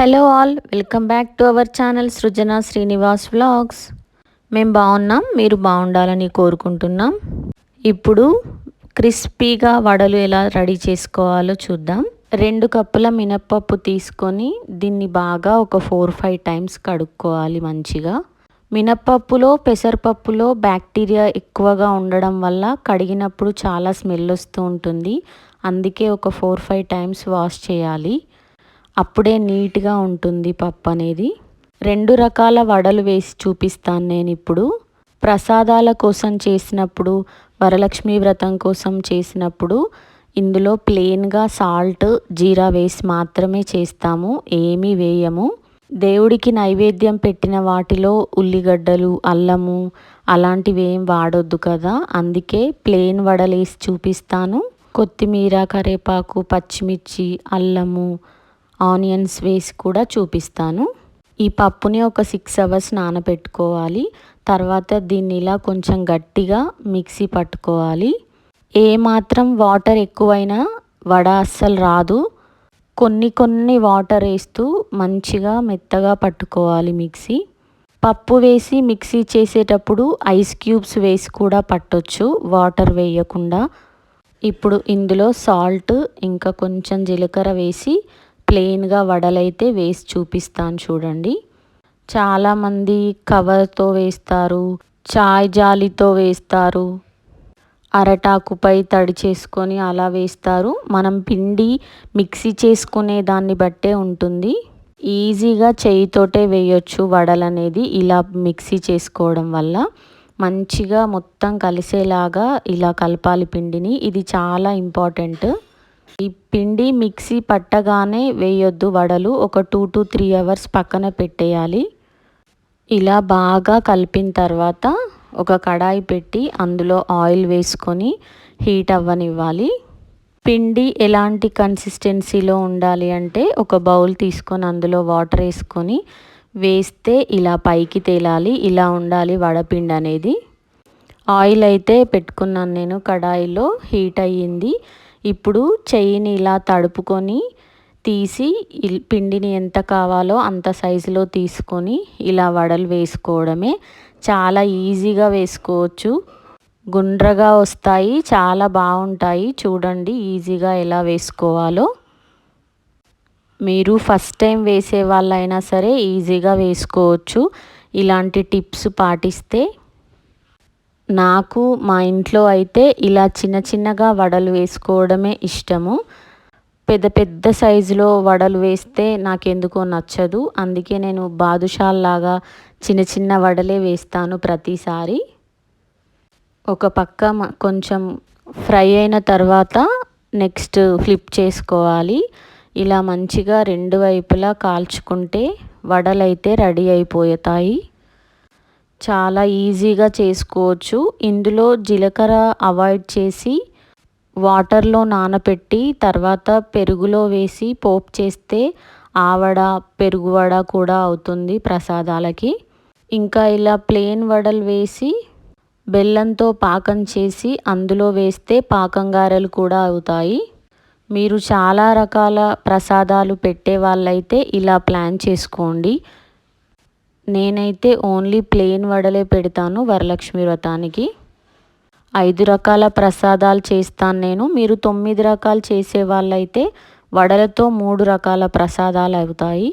Hello all welcome back to our channel Srujana Srinivas vlogs. మేము బాగున్నాం మీరు బాగుండాలని కోరుకుంటున్నాం. ఇప్పుడు క్రిస్పీగా వడలు ఎలా రెడీ చేసుకోవాలో చూద్దాం. రెండు కప్పుల మినప్పప్పు తీసుకొని దీన్ని బాగా ఒక ఫోర్ ఫైవ్ టైమ్స్ కడుక్కోవాలి మంచిగా. మినప్పప్పులో పెసరపప్పులో బ్యాక్టీరియా ఎక్కువగా ఉండడం వల్ల కడిగినప్పుడు చాలా స్మెల్ వస్తూ ఉంటుంది. అందుకే ఒక ఫోర్ ఫైవ్ టైమ్స్ వాష్ చేయాలి. అప్పుడే నీట్గా ఉంటుంది పప్పు అనేది. రెండు రకాల వడలు వేసి చూపిస్తాను నేను ఇప్పుడు. ప్రసాదాల కోసం చేసినప్పుడు వరలక్ష్మి వ్రతం కోసం చేసినప్పుడు ఇందులో ప్లెయిన్గా సాల్ట్ జీరా వేసి మాత్రమే చేస్తాము ఏమీ వేయము. దేవుడికి నైవేద్యం పెట్టిన వాటిలో ఉల్లిగడ్డలు అల్లము అలాంటివి ఏం వాడొద్దు కదా. అందుకే ప్లెయిన్ వడలేసి చూపిస్తాను. కొత్తిమీర కరేపాకు పచ్చిమిర్చి అల్లము ఆనియన్స్ వేసి కూడా చూపిస్తాను. ఈ పప్పుని ఒక సిక్స్ అవర్స్ నానబెట్టుకోవాలి. తర్వాత దీన్ని ఇలా కొంచెం గట్టిగా మిక్సీ పట్టుకోవాలి. ఏ మాత్రం వాటర్ ఎక్కువైనా వడ అస్సలు రాదు. కొన్ని కొన్ని వాటర్ వేస్తూ మంచిగా మెత్తగా పట్టుకోవాలి మిక్సీ. పప్పు వేసి మిక్సీ చేసేటప్పుడు ఐస్ క్యూబ్స్ వేసి కూడా పట్టొచ్చు వాటర్ వేయకుండా. ఇప్పుడు ఇందులో సాల్ట్ ఇంకా కొంచెం జీలకర్ర వేసి ప్లెయిన్గా వడలైతే వేసి చూపిస్తాను చూడండి. చాలామంది కవర్తో వేస్తారు చాయ్ జాలితో వేస్తారు అరటాకుపై తడి చేసుకొని అలా వేస్తారు. మనం పిండి మిక్సీ చేసుకునే దాన్ని బట్టే ఉంటుంది. ఈజీగా చేయితోటే వేయొచ్చు వడలనేది ఇలా మిక్సీ చేసుకోవడం వల్ల. మంచిగా మొత్తం కలిసేలాగా ఇలా కలపాలి పిండిని. ఇది చాలా ఇంపార్టెంట్. ఈ పిండి మిక్సీ పట్టగానే వేయొద్దు వడలు. ఒక టూ టు త్రీ అవర్స్ పక్కన పెట్టేయాలి. ఇలా బాగా కలిపిన తర్వాత ఒక కడాయి పెట్టి అందులో ఆయిల్ వేసుకొని హీట్ అవ్వనివ్వాలి. పిండి ఎలాంటి కన్సిస్టెన్సీలో ఉండాలి అంటే ఒక బౌల్ తీసుకొని అందులో వాటర్ వేసుకొని వేస్తే ఇలా పైకి తేలాలి. ఇలా ఉండాలి వడపిండి అనేది. ఆయిల్ అయితే పెట్టుకున్నాను నేను. కడాయిలో హీట్ అయ్యింది. ఇప్పుడు చెయ్యిని ఇలా తడుపుకొని తీసి పిండిని ఎంత కావాలో అంత సైజులో తీసుకొని ఇలా వడలు వేసుకోవడమే. చాలా ఈజీగా వేసుకోవచ్చు. గుండ్రగా వస్తాయి చాలా బాగుంటాయి. చూడండి ఈజీగా ఎలా వేసుకోవాలో. మీరు ఫస్ట్ టైం వేసే వాళ్ళైనా సరే ఈజీగా వేసుకోవచ్చు. ఇలాంటి టిప్స్ పాటిస్తే నాకు మా ఇంట్లో అయితే ఇలా చిన్న చిన్నగా వడలు వేసుకోవడమే ఇష్టము. పెద్ద పెద్ద సైజులో వడలు వేస్తే నాకెందుకో నచ్చదు. అందుకే నేను బాదుషాల్లాగా చిన్న చిన్న వడలే వేస్తాను ప్రతిసారి. ఒక పక్క కొంచెం ఫ్రై అయిన తర్వాత నెక్స్ట్ ఫ్లిప్ చేసుకోవాలి. ఇలా మంచిగా రెండు వైపులా కాల్చుకుంటే వడలైతే రెడీ అయిపోతాయి. చాలా ఈజీగా చేసుకోవచ్చు. ఇందులో జీలకర్ర అవాయిడ్ చేసి వాటర్లో నానబెట్టి తర్వాత పెరుగులో వేసి పోపు చేస్తే ఆవడ పెరుగు వడ కూడా అవుతుంది ప్రసాదాలకి. ఇంకా ఇలా ప్లేన్ వడలు వేసి బెల్లంతో పాకం చేసి అందులో వేస్తే పాకం గారెలు కూడా అవుతాయి. మీరు చాలా రకాల ప్రసాదాలు పెట్టే వాళ్ళైతే ఇలా ప్లాన్ చేసుకోండి. నేనైతే ఓన్లీ ప్లెయిన్ వడలే పెడతాను వరలక్ష్మి వ్రతానికి. ఐదు రకాల ప్రసాదాలు చేస్తాను నేను. మీరు తొమ్మిది రకాలు చేసే వాళ్ళైతే వడలతో మూడు రకాల ప్రసాదాలు అవుతాయి.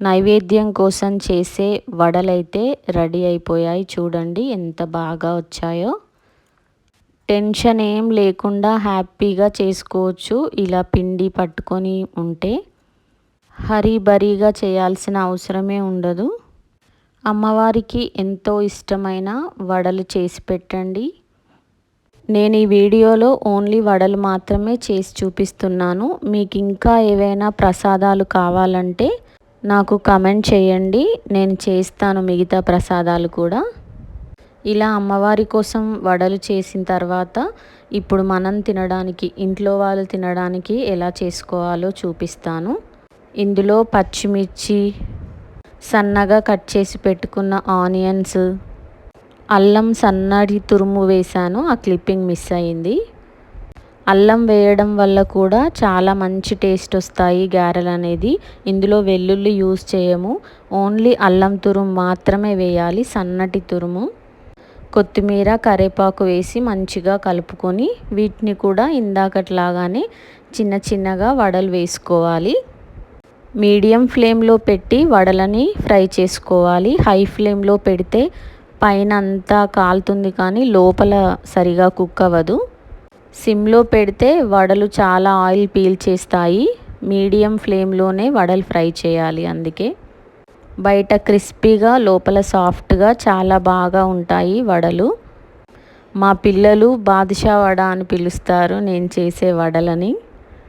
నైవేద్యం కోసం చేసే వడలైతే రెడీ అయిపోయాయి. చూడండి ఎంత బాగా వచ్చాయో. టెన్షన్ ఏం లేకుండా హ్యాపీగా చేసుకోవచ్చు. ఇలా పిండి పట్టుకొని ఉంటే హరీబరీగా చేయాల్సిన అవసరమే ఉండదు. అమ్మవారికి ఎంతో ఇష్టమైన వడలు చేసి పెట్టండి. నేను ఈ వీడియోలో ఓన్లీ వడలు మాత్రమే చేసి చూపిస్తున్నాను. మీకు ఇంకా ఏవైనా ప్రసాదాలు కావాలంటే నాకు కమెంట్ చేయండి. నేను చేస్తాను మిగతా ప్రసాదాలు కూడా. ఇలా అమ్మవారి కోసం వడలు చేసిన తర్వాత ఇప్పుడు మనం తినడానికి ఇంట్లో వాళ్ళు తినడానికి ఎలా చేసుకోవాలో చూపిస్తాను. ఇందులో పచ్చిమిర్చి సన్నగా కట్ చేసి పెట్టుకున్న ఆనియన్స్. అల్లం సన్నటి తురుము వేశాను ఆ క్లిప్పింగ్ మిస్ అయింది. అల్లం వేయడం వల్ల కూడా చాలా మంచి టేస్ట్ వస్తాయి గారెలు అనేది. ఇందులో వెల్లుల్లి యూజ్ చేయము. ఓన్లీ అల్లం తురుము మాత్రమే వేయాలి సన్నటి తురుము. కొత్తిమీర కరేపాకు వేసి మంచిగా కలుపుకొని వీటిని కూడా ఇందాకట్లాగానే చిన్న చిన్నగా వడలు వేసుకోవాలి. మీడియం ఫ్లేమ్లో పెట్టి వడలని ఫ్రై చేసుకోవాలి. హై ఫ్లేమ్లో పెడితే పైన అంతా కాలుతుంది కానీ లోపల సరిగా కుక్ అవ్వదు. సిమ్లో పెడితే వడలు చాలా ఆయిల్ పీల్ చేస్తాయి. మీడియం ఫ్లేమ్లోనే వడలు ఫ్రై చేయాలి అందుకే. బయట క్రిస్పీగా లోపల సాఫ్ట్గా చాలా బాగా ఉంటాయి వడలు. మా పిల్లలు బాదుషా వడ అని పిలుస్తారు. నేను చేసే వడలని.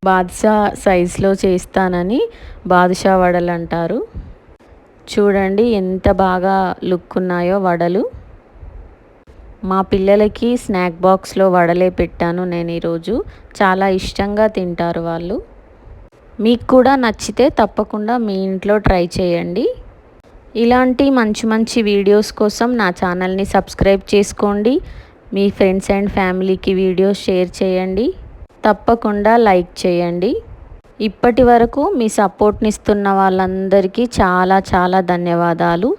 బాదుషా సైజులో చేస్తానని బాదుషా వడలు అంటారు చూడండి ఎంత బాగా లుక్ ఉన్నాయో వడలు. మా పిల్లలకి స్నాక్ బాక్స్లో వడలే పెట్టాను నేను ఈరోజు. చాలా ఇష్టంగా తింటారు వాళ్ళు. మీకు కూడా నచ్చితే తప్పకుండా మీ ఇంట్లో ట్రై చేయండి. ఇలాంటి మంచి మంచి వీడియోస్ కోసం నా ఛానల్ని సబ్స్క్రైబ్ చేసుకోండి. మీ ఫ్రెండ్స్ అండ్ ఫ్యామిలీకి వీడియోస్ షేర్ చేయండి. తప్పకుండా లైక్ చేయండి. ఇప్పటి వరకు మీ సపోర్ట్ని ఇస్తున్న వాళ్ళందరికీ చాలా చాలా ధన్యవాదాలు.